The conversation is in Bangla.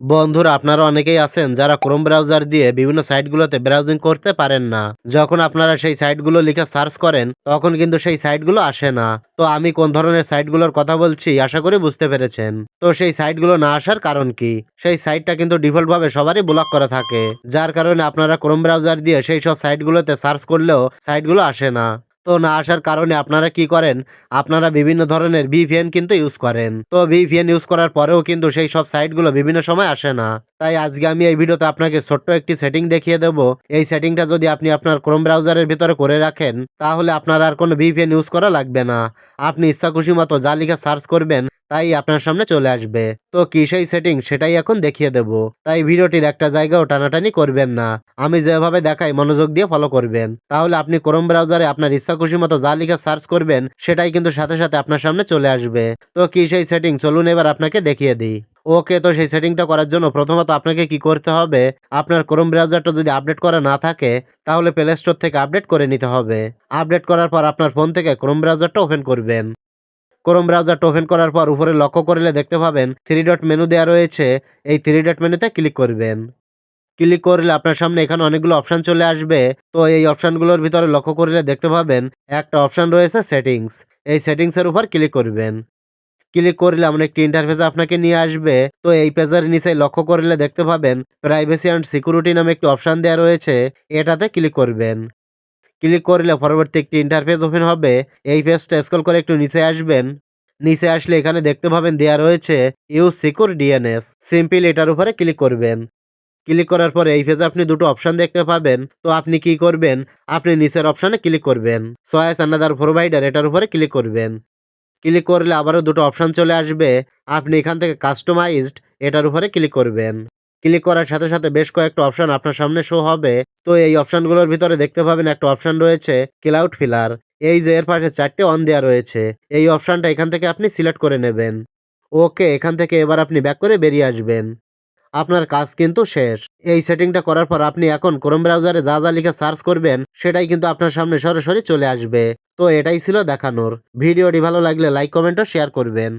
বন্ধুরা, আপনারা অনেকেই আছেন যারা ক্রোম ব্রাউজার দিয়ে বিভিন্ন সাইটগুলোতে ব্রাউজিং করতে পারেন না। যখন আপনারা সেই সাইটগুলো লিখে সার্চ করেন, তখন কিন্তু সেই সাইটগুলো আসে না। তো আমি কোন ধরনের সাইটগুলোর কথা বলছি, আশা করি বুঝতে পেরেছেন। তো সেই সাইটগুলো না আসার কারণ কি? সেই সাইটটা কিন্তু ডিফল্ট ভাবে সবারই ব্লক করা থাকে। যার কারণে আপনারা ক্রোম ব্রাউজার দিয়ে সেই সব সাইটগুলোতে সার্চ করলেও সাইটগুলো আসে না। তো না আসার কারণে আপনারা কি করেন? আপনারা বিভিন্ন ধরনের ভিভিএন কিন্তু ইউজ করেন। তো ভিভিএন ইউজ করার পরেও কিন্তু সেই সব সাইটগুলো বিভিন্ন সময় আসে না। তাই আজকে আমি এই ভিডিওতে আপনাকে ছোট্ট একটি সেটিং দেখিয়ে দেব। এই সেটিংটা যদি আপনি আপনার ক্রোম ব্রাউজারের ভিতরে করে রাখেন, তাহলে আপনার আর কোনো ভিভিএন ইউজ করা লাগবে না। আপনি ইচ্ছা খুশি মতো যা লিখে সার্চ করবেন তাই আপনার সামনে চলে আসবে। তো কি সেই সেটিং সেটাই এখন দেখিয়ে দেব। তাই ভিডিওটির একটা জায়গাও টানাটানি করবেন না। আমি যেভাবে দেখাই মনোযোগ দিয়ে ফলো করবেন। তাহলে আপনি ক্রোম ব্রাউজারে আপনার ইচ্ছা খুশি মতো যা লিখে সার্চ করবেন, সেটাই কিন্তু সাথে সাথে আপনার সামনে চলে আসবে। তো কি সেই সেটিং চলুন এবার আপনাকে দেখিয়ে দিই। ওকে, তো সেই সেটিংটা করার জন্য প্রথমত আপনাকে কি করতে হবে? আপনার ক্রোম ব্রাউজারটা যদি আপডেট করা না থাকে, তাহলে প্লে স্টোর থেকে আপডেট করে নিতে হবে। আপডেট করার পর আপনার ফোন থেকে ক্রোম ব্রাউজারটা ওপেন করবেন। ক্রোম ব্রাউজারটা ওপেন করার পর উপরে লক্ষ্য করলে দেখতে পাবেন থ্রি ডট মেনু দেওয়া রয়েছে। এই থ্রি ডট মেনুতে ক্লিক করবেন। ক্লিক করলে আপনার সামনে এখানে অনেকগুলো অপশান চলে আসবে। তো এই অপশানগুলোর ভিতরে লক্ষ্য করলে দেখতে পাবেন একটা অপশান রয়েছে সেটিংস এই সেটিংসের উপর ক্লিক করবেন। ক্লিক করলে এমন একটি ইন্টারফেস আপনাকে নিয়ে আসবে। তো এই পেজের নিচে লক্ষ্য করলে দেখতে পাবেন প্রাইভেসি অ্যান্ড সিকিউরিটি নামে একটি অপশান দেওয়া রয়েছে। এটাতে ক্লিক করবেন। ক্লিক করলে পরবর্তী একটি ইন্টারফেস ওপেন হবে। এই পেজটা স্ক্রল করে একটু নিচে আসবেন। নিচে আসলে এখানে দেখতে পাবেন দেওয়া রয়েছে ইউ সিকিউর ডিএনএস সিম্পল এটার উপরে ক্লিক করবেন। ক্লিক করার পরে এই পেজে আপনি দুটো অপশন দেখতে পাবেন। তো আপনি কি করবেন? আপনি নিচের অপশনে ক্লিক করবেন। সয়েস আনাদার প্রোভাইডার এটার উপরে ক্লিক করবেন। ক্লিক করলে আবারও দুটো অপশন চলে আসবে। আপনি এখান থেকে কাস্টমাইজড এটার উপরে ক্লিক করবেন। ক্লিক করার সাথে সাথে বেশ কয়েকটা অপশন আপনার সামনে শো হবে। তো এই অপশনগুলোর ভিতরে দেখতে পাবেন একটা অপশন রয়েছে ক্লাউড ফিলার এই যে এর পাশে চারটে অন দেওয়া রয়েছে, এই অপশনটা এখান থেকে আপনি সিলেক্ট করে নেবেন। ওকে, এখান থেকে এবার আপনি ব্যাক করে বেরিয়ে আসবেন। আপনার কাজ কিন্তু শেষ। এই সেটিংটা করার পর আপনি এখন ক্রোম ব্রাউজারে যা যা লিখে সার্চ করবেন, সেটাই কিন্তু আপনার সামনে সরাসরি চলে আসবে। তো এটাই ছিল দেখানোর। ভিডিওটি ভালো লাগলে লাইক কমেন্ট ও শেয়ার করবেন।